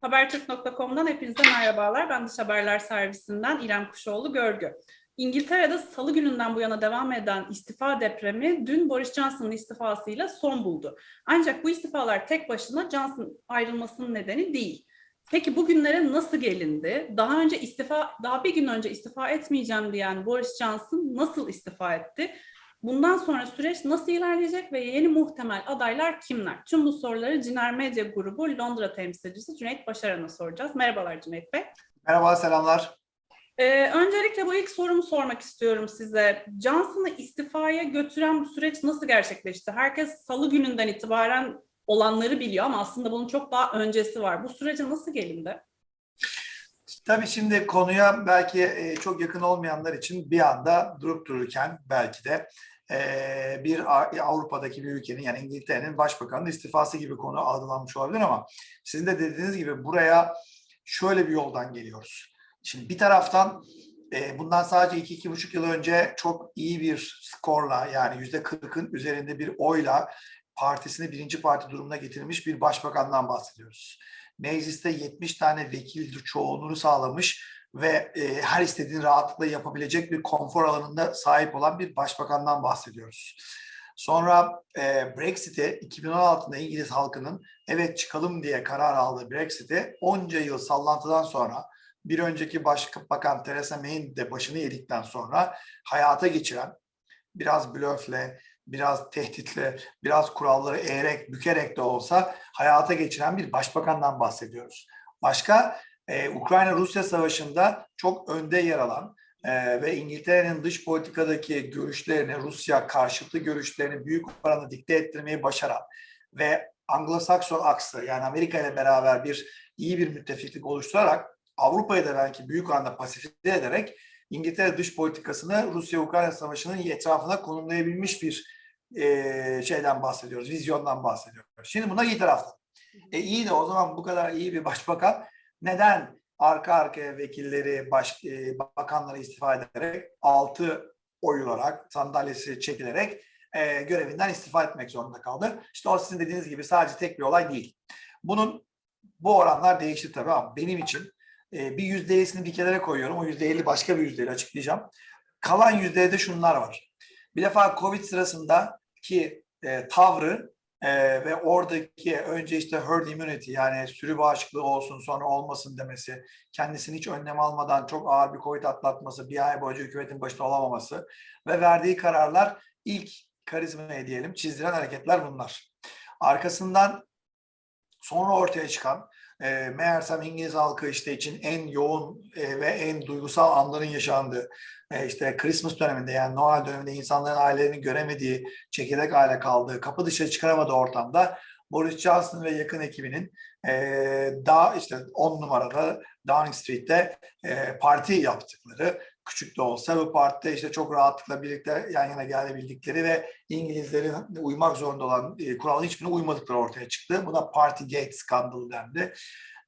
Habertürk.com'dan hepinize merhabalar. Ben Dış Haberler Servisinden İrem Kuşoğlu Görgü. İngiltere'de salı gününden bu yana devam eden istifa depremi dün Boris Johnson'ın istifasıyla son buldu. Ancak bu istifalar tek başına Johnson ayrılmasının nedeni değil. Peki bugünlere nasıl gelindi? Daha önce istifa, daha bir gün önce istifa etmeyeceğim diyen Boris Johnson nasıl istifa etti? Bundan sonra süreç nasıl ilerleyecek ve yeni muhtemel adaylar kimler? Tüm bu soruları Ciner Medya Grubu Londra temsilcisi Cüneyt Başaran'a soracağız. Merhabalar Cüneyt Bey. Merhaba, selamlar. Ee, öncelikle bu ilk sorumu sormak istiyorum size. Johnson'ı istifaya götüren bu süreç nasıl gerçekleşti? Herkes salı gününden itibaren olanları biliyor ama aslında bunun çok daha öncesi var. Bu sürece nasıl gelindi? Tabii şimdi konuya belki e, çok yakın olmayanlar için bir anda durup dururken belki de e, bir Avrupa'daki bir ülkenin yani İngiltere'nin başbakanının istifası gibi konu algılanmış olabilir ama sizin de dediğiniz gibi buraya şöyle bir yoldan geliyoruz. Şimdi bir taraftan e, bundan sadece iki, iki buçuk yıl önce çok iyi bir skorla yani yüzde kırkın üzerinde bir oyla partisini birinci parti durumuna getirmiş bir başbakandan bahsediyoruz. Mecliste 70 tane vekil çoğunluğunu sağlamış ve e, her istediğini rahatlıkla yapabilecek bir konfor alanında sahip olan bir başbakandan bahsediyoruz. Sonra e, Brexit'e 2016'da İngiliz halkının evet çıkalım diye karar aldığı Brexit'e onca yıl sallantıdan sonra bir önceki Başbakan Theresa May'in de başını yedikten sonra hayata geçiren biraz blöfle, biraz tehditle, biraz kuralları eğerek, bükerek de olsa hayata geçiren bir başbakandan bahsediyoruz. Başka e, Ukrayna-Rusya savaşında çok önde yer alan e, ve İngiltere'nin dış politikadaki görüşlerini, Rusya karşıtı görüşlerini büyük oranda dikte ettirmeyi başaran ve Anglo-Sakson aksı yani Amerika ile beraber bir iyi bir müttefiklik oluşturarak Avrupa'yı da belki büyük oranda pasifize ederek İngiltere dış politikasını Rusya-Ukrayna savaşının etrafına konumlayabilmiş bir e, şeyden bahsediyoruz, vizyondan bahsediyoruz. Şimdi buna iyi taraftan. E iyi de o zaman bu kadar iyi bir başbakan neden arka arkaya vekilleri, baş, e, bakanları istifa ederek, altı oy olarak, sandalyesi çekilerek e, görevinden istifa etmek zorunda kaldı? İşte o sizin dediğiniz gibi sadece tek bir olay değil. Bunun bu oranlar değişti tabii ama benim için e, bir yüzde ellisini bir kenara koyuyorum. O yüzde elli başka bir yüzdeyle açıklayacağım. Kalan yüzde de şunlar var. Bir defa Covid sırasında ki e, tavrı e, ve oradaki önce işte herd immunity yani sürü bağışıklığı olsun sonra olmasın demesi, kendisini hiç önlem almadan çok ağır bir Covid atlatması, bir ay boyunca hükümetin başında olamaması ve verdiği kararlar ilk karizmaya diyelim çizdiren hareketler bunlar. Arkasından sonra ortaya çıkan e, meğersem İngiliz halkı işte için en yoğun e, ve en duygusal anların yaşandığı e, işte Christmas döneminde yani Noel döneminde insanların ailelerini göremediği, çekirdek aile kaldığı, kapı dışarı çıkaramadığı ortamda Boris Johnson ve yakın ekibinin e, daha işte 10 numarada Downing Street'te e, parti yaptıkları, küçük de olsa bu partide işte çok rahatlıkla birlikte yan yana gelebildikleri ve İngilizlerin uymak zorunda olan e, kuralın hiçbirine uymadıkları ortaya çıktı. Buna Partygate skandalı dendi.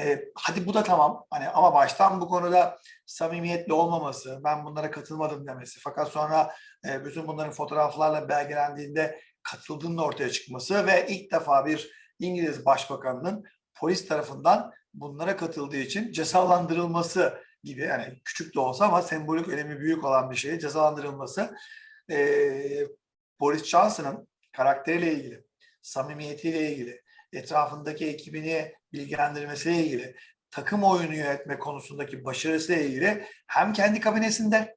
E, hadi bu da tamam hani ama baştan bu konuda samimiyetli olmaması, ben bunlara katılmadım demesi fakat sonra e, bütün bunların fotoğraflarla belgelendiğinde katıldığının ortaya çıkması ve ilk defa bir İngiliz başbakanının polis tarafından bunlara katıldığı için cezalandırılması gibi yani küçük de olsa ama sembolik önemi büyük olan bir şeye cezalandırılması e, Boris Johnson'ın karakteriyle ilgili, samimiyetiyle ilgili, etrafındaki ekibini bilgilendirmesiyle ilgili, takım oyunu yönetme konusundaki başarısıyla ilgili hem kendi kabinesinde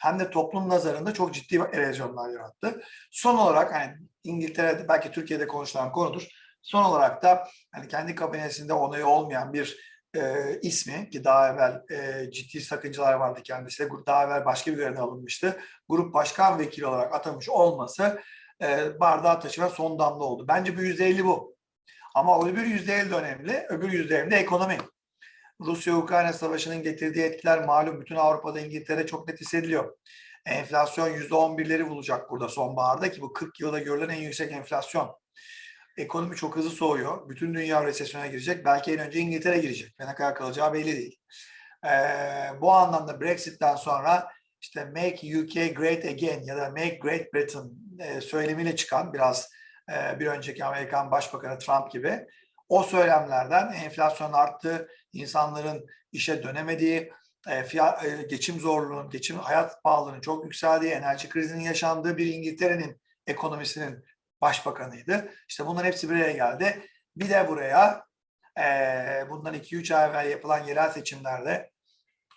hem de toplum nazarında çok ciddi erozyonlar yarattı. Son olarak hani İngiltere'de belki Türkiye'de konuşulan konudur. Son olarak da hani kendi kabinesinde onayı olmayan bir e, ismi ki daha evvel e, ciddi sakıncalar vardı kendisi. Daha evvel başka bir görevden alınmıştı. Grup başkan vekili olarak atamış olması e, bardağı taşıran son damla oldu. Bence bu yüzde elli bu. Ama öbür yüzde elli önemli. Öbür yüzde elli de ekonomi. Rusya-Ukrayna savaşının getirdiği etkiler malum bütün Avrupa'da İngiltere çok net hissediliyor. Enflasyon yüzde on birleri bulacak burada sonbaharda ki bu 40 yılda görülen en yüksek enflasyon. Ekonomi çok hızlı soğuyor. Bütün dünya resesyona girecek. Belki en önce İngiltere girecek. Ve ne kadar kalacağı belli değil. Ee, bu anlamda Brexit'ten sonra işte Make UK Great Again ya da Make Great Britain e, söylemiyle çıkan biraz e, bir önceki Amerikan Başbakanı Trump gibi o söylemlerden enflasyon arttı, insanların işe dönemediği, e, fiyat, e, geçim zorluğunun, geçim hayat pahalılığının çok yükseldiği, enerji krizinin yaşandığı bir İngiltere'nin ekonomisinin başbakanıydı. İşte bunların hepsi bir araya geldi. Bir de buraya e, bundan 2-3 ay evvel yapılan yerel seçimlerde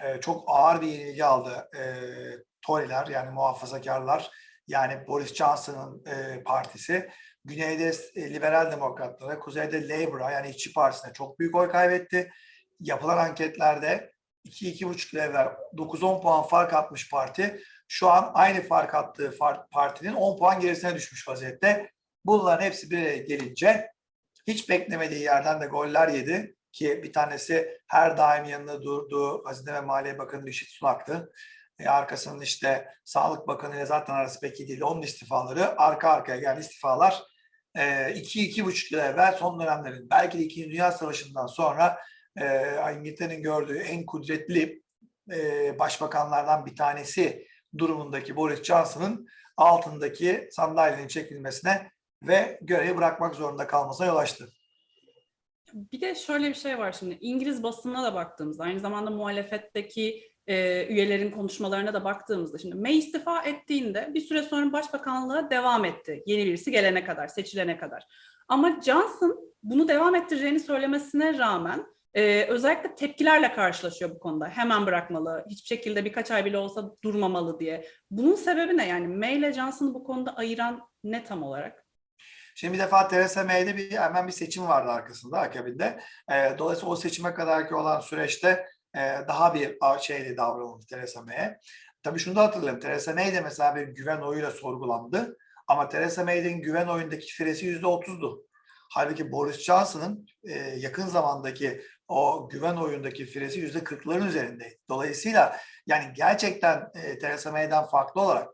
e, çok ağır bir yenilgi aldı e, Tory'ler yani muhafazakarlar yani Boris Johnson'ın e, partisi. Güneyde e, Liberal Demokratlara, kuzeyde Labour'a yani İşçi Partisi'ne çok büyük oy kaybetti. Yapılan anketlerde 2-2,5 yıl evvel 9-10 puan fark atmış parti. Şu an aynı fark attığı partinin 10 puan gerisine düşmüş vaziyette. Bunların hepsi bir araya gelince hiç beklemediği yerden de goller yedi ki bir tanesi her daim yanında durduğu Hazine ve Maliye Bakanı Rişit Sunak'tı. E, arkasının işte Sağlık Bakanı ile zaten arası pek iyi değil. Onun istifaları arka arkaya geldi istifalar. E, iki, iki buçuk yıl evvel son dönemlerin belki de İkinci Dünya Savaşı'ndan sonra e, İngiltere'nin gördüğü en kudretli e, başbakanlardan bir tanesi durumundaki Boris Johnson'ın altındaki sandalyenin çekilmesine ve görevi bırakmak zorunda kalmasına yol açtı. Bir de şöyle bir şey var şimdi İngiliz basınına da baktığımızda aynı zamanda muhalefetteki e, üyelerin konuşmalarına da baktığımızda şimdi May istifa ettiğinde bir süre sonra başbakanlığa devam etti. Yeni birisi gelene kadar, seçilene kadar. Ama Johnson bunu devam ettireceğini söylemesine rağmen e, özellikle tepkilerle karşılaşıyor bu konuda. Hemen bırakmalı, hiçbir şekilde birkaç ay bile olsa durmamalı diye. Bunun sebebi ne? Yani May ile Johnson'ı bu konuda ayıran ne tam olarak? Şimdi bir defa Theresa May'de bir hemen bir seçim vardı arkasında akabinde. E, dolayısıyla o seçime kadarki olan süreçte e, daha bir şeyli davranıldı Theresa May'e. Tabii şunu da hatırlayalım. Theresa May de mesela bir güven oyuyla sorgulandı. Ama Theresa May'in güven oyundaki firesi yüzde otuzdu. Halbuki Boris Johnson'ın e, yakın zamandaki o güven oyundaki firesi yüzde kırkların üzerindeydi. Dolayısıyla yani gerçekten e, Theresa May'den farklı olarak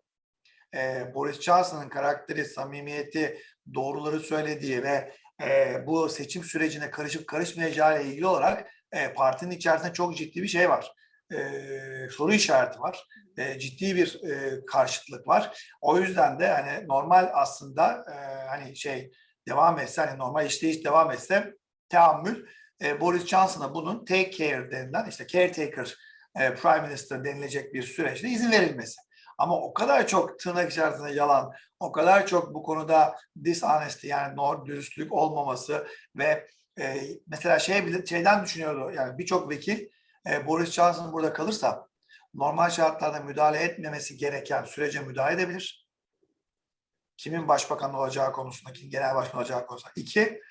e, Boris Johnson'ın karakteri, samimiyeti, doğruları söylediği ve e, bu seçim sürecine karışıp karışmayacağı ile ilgili olarak e, partinin içerisinde çok ciddi bir şey var. E, soru işareti var. E, ciddi bir e, karşıtlık var. O yüzden de hani normal aslında e, hani şey devam etse hani normal işleyiş devam etse teamül e, Boris Johnson'a bunun take care denilen işte caretaker e, prime minister denilecek bir süreçte izin verilmesi. Ama o kadar çok tırnak içerisinde yalan, o kadar çok bu konuda dishonesty yani doğru dürüstlük olmaması ve e, mesela şey şeyden düşünüyordu yani birçok vekil e, Boris Johnson burada kalırsa normal şartlarda müdahale etmemesi gereken sürece müdahale edebilir. Kimin başbakan olacağı konusunda, kim genel başkan olacağı konusunda. İki,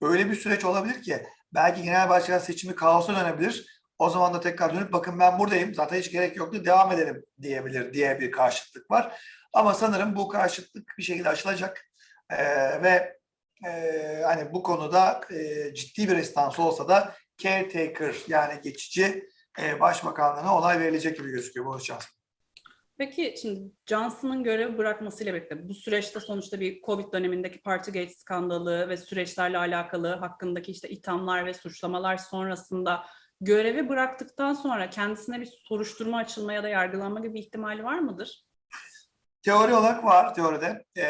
öyle bir süreç olabilir ki belki genel başkan seçimi kaosa dönebilir. O zaman da tekrar dönüp bakın ben buradayım zaten hiç gerek yoktu devam edelim diyebilir diye bir karşıtlık var. Ama sanırım bu karşıtlık bir şekilde aşılacak ee, ve e, hani bu konuda e, ciddi bir restans olsa da caretaker yani geçici e, başbakanlığına onay verilecek gibi gözüküyor Boris Johnson. Peki şimdi Johnson'ın görevi bırakmasıyla birlikte bu süreçte sonuçta bir Covid dönemindeki Partygate skandalı ve süreçlerle alakalı hakkındaki işte ithamlar ve suçlamalar sonrasında görevi bıraktıktan sonra kendisine bir soruşturma açılma ya da yargılanma gibi ihtimali var mıdır? Teori olarak var teoride. Ee,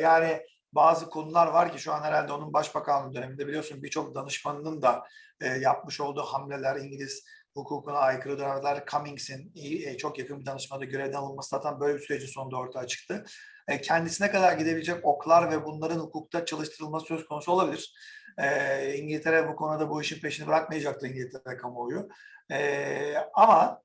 yani bazı konular var ki şu an herhalde onun başbakanlığı döneminde biliyorsun birçok danışmanının da e, yapmış olduğu hamleler İngiliz hukukuna aykırı dönemler Cummings'in e, çok yakın bir danışmada görevden alınması zaten böyle bir sürecin sonunda ortaya çıktı. E, kendisine kadar gidebilecek oklar ve bunların hukukta çalıştırılması söz konusu olabilir. E, İngiltere bu konuda bu işin peşini bırakmayacaktır İngiltere kamuoyu. E, ama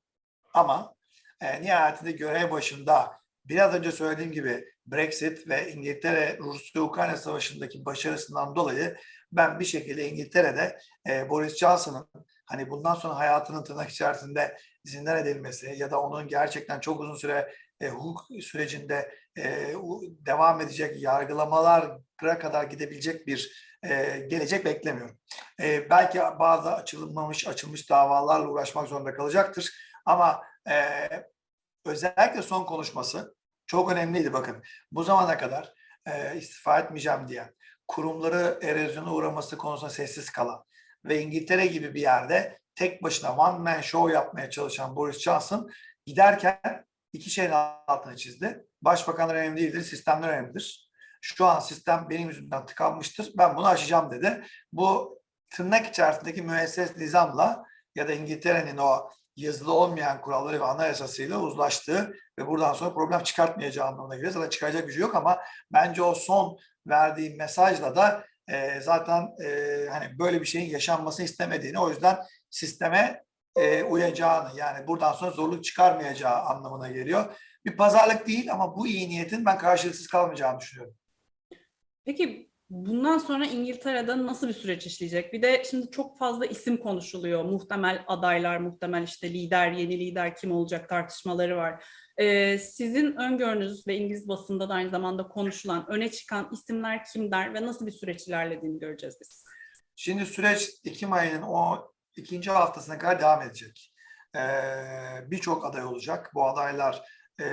ama e, nihayetinde görev başında biraz önce söylediğim gibi Brexit ve İngiltere Rusya-Ukrayna savaşındaki başarısından dolayı ben bir şekilde İngiltere'de e, Boris Johnson'ın hani bundan sonra hayatının tırnak içerisinde zindan edilmesi ya da onun gerçekten çok uzun süre e, hukuk sürecinde e, devam edecek yargılamalara kadar gidebilecek bir e, gelecek beklemiyorum. E, belki bazı açılmamış açılmış davalarla uğraşmak zorunda kalacaktır ama e, özellikle son konuşması çok önemliydi bakın. Bu zamana kadar e, istifa etmeyeceğim diyen, kurumları erozyona uğraması konusunda sessiz kalan ve İngiltere gibi bir yerde tek başına one man show yapmaya çalışan Boris Johnson giderken iki şeyin altını çizdi. Başbakanlar önemli değildir, sistemler önemlidir. Şu an sistem benim yüzümden tıkanmıştır. Ben bunu aşacağım dedi. Bu tırnak içerisindeki müesses nizamla ya da İngiltere'nin o yazılı olmayan kuralları ve anayasasıyla uzlaştığı ve buradan sonra problem çıkartmayacağı anlamına geliyor. Zaten çıkaracak gücü yok ama bence o son verdiği mesajla da e, zaten e, hani böyle bir şeyin yaşanmasını istemediğini o yüzden sisteme e, uyacağını yani buradan sonra zorluk çıkarmayacağı anlamına geliyor. Bir pazarlık değil ama bu iyi niyetin ben karşılıksız kalmayacağını düşünüyorum. Peki bundan sonra İngiltere'de nasıl bir süreç işleyecek? Bir de şimdi çok fazla isim konuşuluyor. Muhtemel adaylar, muhtemel işte lider, yeni lider kim olacak tartışmaları var. Ee, sizin öngörünüz ve İngiliz basında da aynı zamanda konuşulan, öne çıkan isimler kimler ve nasıl bir süreç ilerlediğini göreceğiz biz. Şimdi süreç Ekim ayının o ikinci haftasına kadar devam edecek. Ee, Birçok aday olacak. Bu adaylar e,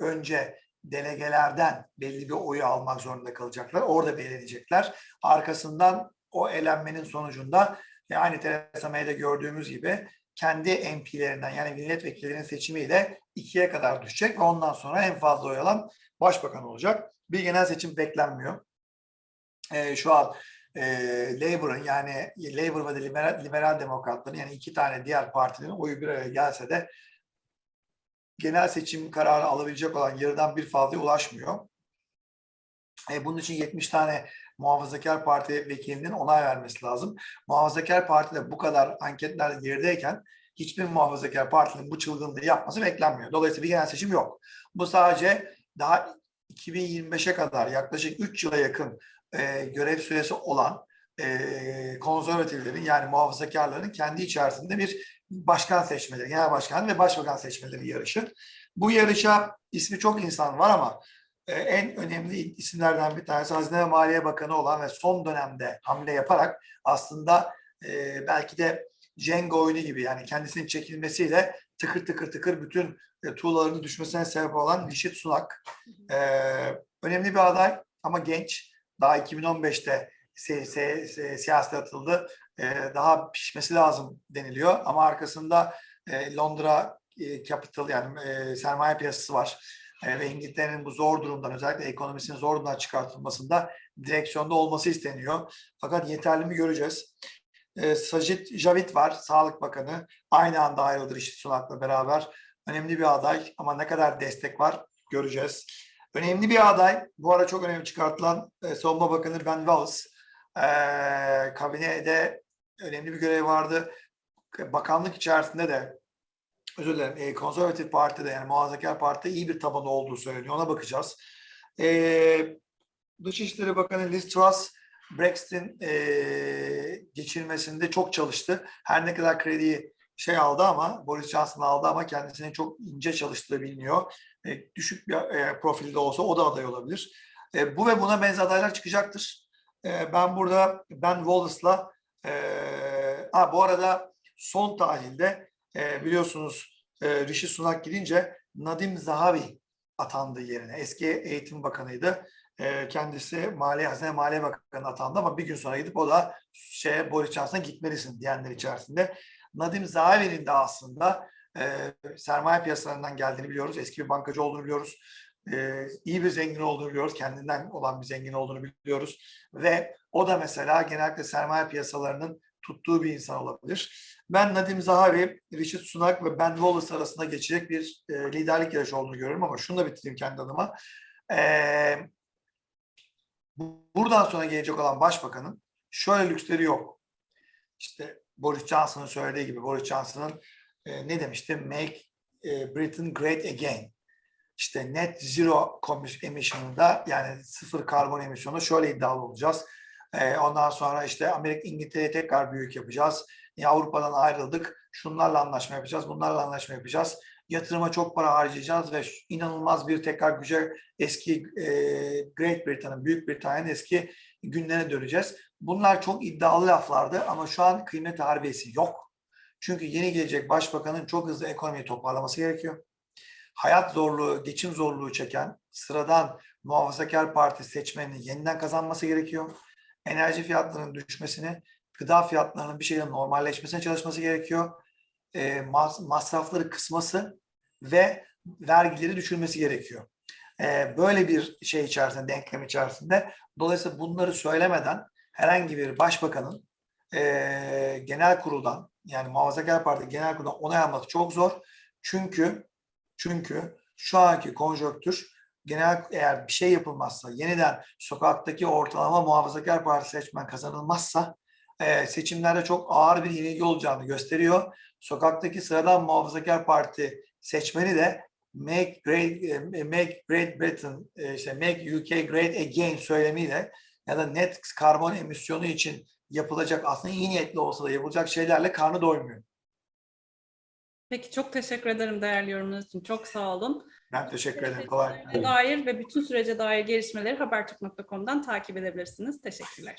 önce delegelerden belli bir oyu almak zorunda kalacaklar. Orada belirleyecekler. Arkasından o elenmenin sonucunda yani Theresa May'de gördüğümüz gibi kendi MP'lerinden yani milletvekillerinin seçimiyle ikiye kadar düşecek ve ondan sonra en fazla oy alan başbakan olacak. Bir genel seçim beklenmiyor. Ee, şu an e, Labour'ın yani Labour ve liberal, liberal demokratların yani iki tane diğer partinin oyu bir araya gelse de genel seçim kararı alabilecek olan yarıdan bir fazlaya ulaşmıyor. E, bunun için 70 tane muhafazakar parti vekilinin onay vermesi lazım. Muhafazakar parti de bu kadar anketler gerideyken hiçbir muhafazakar partinin bu çılgınlığı yapması beklenmiyor. Dolayısıyla bir genel seçim yok. Bu sadece daha 2025'e kadar yaklaşık 3 yıla yakın e, görev süresi olan e, konservatiflerin yani muhafazakarların kendi içerisinde bir başkan seçmeleri, genel başkan ve başbakan seçmeleri yarışı. Bu yarışa ismi çok insan var ama en önemli isimlerden bir tanesi Hazine ve Maliye Bakanı olan ve son dönemde hamle yaparak aslında e, belki de Jenga oyunu gibi yani kendisinin çekilmesiyle tıkır tıkır tıkır bütün e, tuğlaların düşmesine sebep olan Rishi Sunak. E, önemli bir aday ama genç. Daha 2015'te si si si siyasete atıldı. E, daha pişmesi lazım deniliyor ama arkasında e, Londra e, Capital yani e, sermaye piyasası var. E, ve İngiltere'nin bu zor durumdan özellikle ekonomisinin zor durumdan çıkartılmasında direksiyonda olması isteniyor. Fakat yeterli mi göreceğiz. E, Sajid Javid var, Sağlık Bakanı. Aynı anda ayrıldı Rishi Sunak'la beraber. Önemli bir aday ama ne kadar destek var göreceğiz. Önemli bir aday, bu ara çok önemli çıkartılan e, Savunma Bakanı Ben Wallace. E, kabinede önemli bir görev vardı. Bakanlık içerisinde de özür dilerim, e, konservatif partide yani muhafazakar partide iyi bir tabanı olduğu söyleniyor. Ona bakacağız. E, Dışişleri Bakanı Liz Truss Brexit'in e, geçirmesinde çok çalıştı. Her ne kadar krediyi şey aldı ama Boris Johnson aldı ama kendisinin çok ince çalıştığı biliniyor. E, düşük bir e, profilde olsa o da aday olabilir. E, bu ve buna benzer adaylar çıkacaktır. E, ben burada Ben Wallace'la e, ha, bu arada son tahlilde e, biliyorsunuz e, Rishi Sunak gidince Nadim Zahavi atandı yerine. Eski eğitim bakanıydı. E, kendisi Maliye Hazine Maliye Bakanı atandı ama bir gün sonra gidip o da şeye Boris Johnson'a gitmelisin diyenler içerisinde. Nadim Zahavi'nin de aslında e, sermaye piyasalarından geldiğini biliyoruz. Eski bir bankacı olduğunu biliyoruz. E, iyi bir zengin olduğunu biliyoruz. Kendinden olan bir zengin olduğunu biliyoruz. Ve o da mesela genellikle sermaye piyasalarının tuttuğu bir insan olabilir. Ben Nadim Zahavi, Richard Sunak ve Ben Wallace arasında geçecek bir e, liderlik yarışı olduğunu görüyorum ama şunu da bitireyim kendi adıma. E, buradan sonra gelecek olan başbakanın şöyle lüksleri yok. İşte Boris Johnson'ın söylediği gibi Boris Johnson'ın e, ne demişti? Make e, Britain Great Again. İşte net zero emission'da yani sıfır karbon emisyonu şöyle iddialı olacağız. E, ondan sonra işte Amerika İngiltere'yi tekrar büyük yapacağız. Ya Avrupa'dan ayrıldık. Şunlarla anlaşma yapacağız. Bunlarla anlaşma yapacağız. Yatırıma çok para harcayacağız ve inanılmaz bir tekrar güce eski e, Great Britain'ın, Büyük Britanya'nın eski günlerine döneceğiz. Bunlar çok iddialı laflardı ama şu an kıymet harbiyesi yok. Çünkü yeni gelecek başbakanın çok hızlı ekonomiyi toparlaması gerekiyor. Hayat zorluğu, geçim zorluğu çeken sıradan muhafazakar parti seçmenini yeniden kazanması gerekiyor. Enerji fiyatlarının düşmesini, gıda fiyatlarının bir şekilde normalleşmesine çalışması gerekiyor. E, mas masrafları kısması ve vergileri düşürmesi gerekiyor. E, böyle bir şey içerisinde, denklem içerisinde. Dolayısıyla bunları söylemeden herhangi bir başbakanın e, genel kuruldan yani Muhafazakar Parti genel kuruldan onay alması çok zor. Çünkü çünkü şu anki konjonktür genel eğer bir şey yapılmazsa yeniden sokaktaki ortalama Muhafazakar Parti seçmen kazanılmazsa e, seçimlerde çok ağır bir yenilgi olacağını gösteriyor. Sokaktaki sıradan Muhafazakar Parti seçmeni de Make Great e, Make Great Britain e, işte Make UK Great Again söylemiyle ya da net karbon emisyonu için yapılacak aslında iyi niyetli olsa da yapılacak şeylerle karnı doymuyor. Peki çok teşekkür ederim değerli yorumunuz için. Çok sağ olun. Ben teşekkür ederim. Kolay. dair ve bütün sürece dair gelişmeleri habertürk.com'dan takip edebilirsiniz. Teşekkürler.